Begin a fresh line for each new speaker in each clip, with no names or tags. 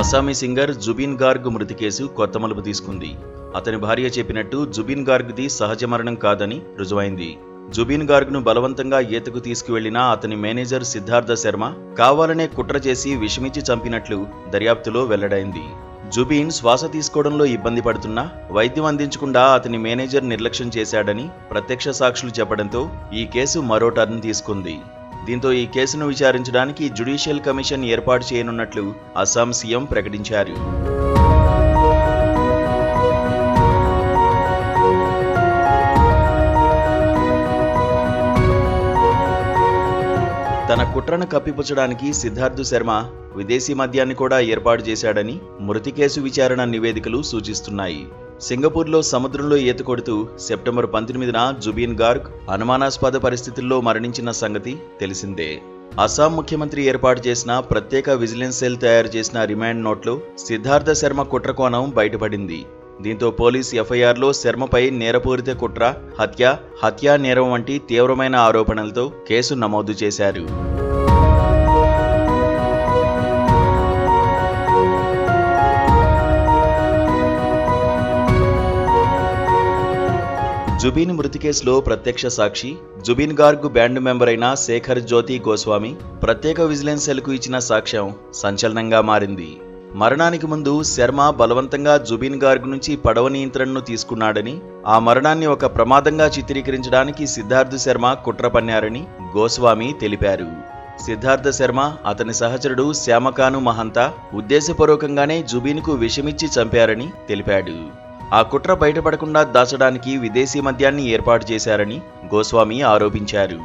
Assamese singer Jubin Garg మృతి case కొత్త మలుపు తీసుకుంది. అతని భార్య చెప్పినట్టు జుబిన్ గార్గ్ది సహజ మరణం కాదని రుజువైంది. జుబిన్ గార్గ్ను బలవంతంగా ఈతకు తీసుకువెళ్ళిన అతని మేనేజర్ సిద్ధార్థ శర్మ కావాలనే కుట్ర చేసి విషమిచ్చి చంపినట్లు దర్యాప్తులో వెల్లడైంది. జుబీన్ శ్వాస తీసుకోవడంలో ఇబ్బంది పడుతున్నా వైద్యం అందించకుండా అతని మేనేజర్ నిర్లక్ష్యం చేశాడని ప్రత్యక్ష సాక్షులు చెప్పడంతో ఈ కేసు మరో టర్న్ తీసుకుంది. దీంతో ఈ కేసును విచారించడానికి జ్యుడిషియల్ కమిషన్ ఏర్పాటు చేయనున్నట్లు అస్సాం సీఎం ప్రకటించారు. తన కుట్రను కప్పిపుచ్చడానికి సిద్ధార్థు శర్మ విదేశీ మద్యాన్ని కూడా ఏర్పాటు చేశాడని మృతి కేసు విచారణ నివేదికలు సూచిస్తున్నాయి. సింగపూర్లో సముద్రంలో ఈత కొడుతూ సెప్టెంబర్ పంతొమ్మిదిన జుబీన్ గార్గ్ అనుమానాస్పద పరిస్థితుల్లో మరణించిన సంగతి తెలిసిందే. అస్సాం ముఖ్యమంత్రి ఏర్పాటు చేసిన ప్రత్యేక విజిలెన్స్ సెల్ తయారు చేసిన రిమాండ్ నోట్లో సిద్ధార్థ శర్మ కుట్రకోణం బయటపడింది. దీంతో పోలీస్ ఎఫ్ఐఆర్లో శర్మపై నేరపూరిత కుట్ర హత్య హత్యా నేరం వంటి తీవ్రమైన ఆరోపణలతో కేసు నమోదు చేశారు. జుబీన్ మృతి కేసులో ప్రత్యక్ష సాక్షి జుబీన్ గార్గ్ బ్యాండ్ మెంబర్ అయిన శేఖర్ జ్యోతి గోస్వామి ప్రత్యేక విజిలెన్స్ సెల్కు ఇచ్చిన సాక్ష్యం సంచలనంగా మారింది. మరణానికి ముందు శర్మ బలవంతంగా జుబీన్ గార్గ్ నుంచి పడవ నియంత్రణను తీసుకున్నాడని ఆ మరణాన్ని ఒక ప్రమాదంగా చిత్రీకరించడానికి సిద్ధార్థ్ శర్మ కుట్ర పన్నారని గోస్వామి తెలిపారు. సిద్ధార్థ శర్మ అతని సహచరుడు శ్యామకాను మహంతా ఉద్దేశపూర్వకంగానే జుబీన్కు విషమిచ్చి చంపారని తెలిపాడు. ఆ కుట్ర బయటపడకుండా దాచడానికి విదేశీ మద్యాన్ని ఏర్పాటు చేశారని గోస్వామి ఆరోపించారు.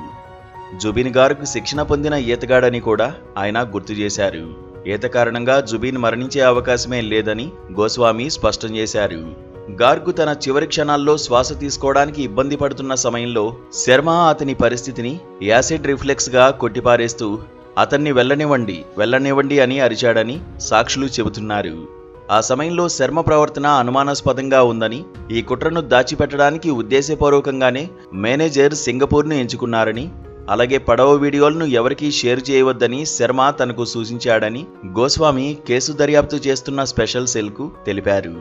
జుబిన్ గార్గ్ శిక్షణ పొందిన ఈతగాడని కూడా ఆయన గుర్తు చేశారు. ఈత కారణంగా జుబీన్ మరణించే అవకాశమే లేదని గోస్వామి స్పష్టం చేశారు. గార్గు తన చివరి క్షణాల్లో శ్వాస తీసుకోవడానికి ఇబ్బంది పడుతున్న సమయంలో శర్మ అతని పరిస్థితిని యాసిడ్ రిఫ్లెక్స్గా కొట్టిపారేస్తూ అతన్ని వెళ్ళనివ్వండి వెళ్ళనివ్వండి అని అరిచాడని సాక్షులు చెబుతున్నారు. ఆ సమయంలో శర్మ ప్రవర్తన అనుమానాస్పదంగా ఉందని ఈ కుట్రను దాచిపెట్టడానికి ఉద్దేశపూర్వకంగానే మేనేజర్ సింగపూర్ను ఎంచుకున్నారని అలాగే పడవ వీడియోలను ఎవరికీ షేర్ చేయవద్దని శర్మ తనకు సూచించాడని గోస్వామి కేసు దర్యాప్తు చేస్తున్న స్పెషల్ సెల్కు తెలిపారు.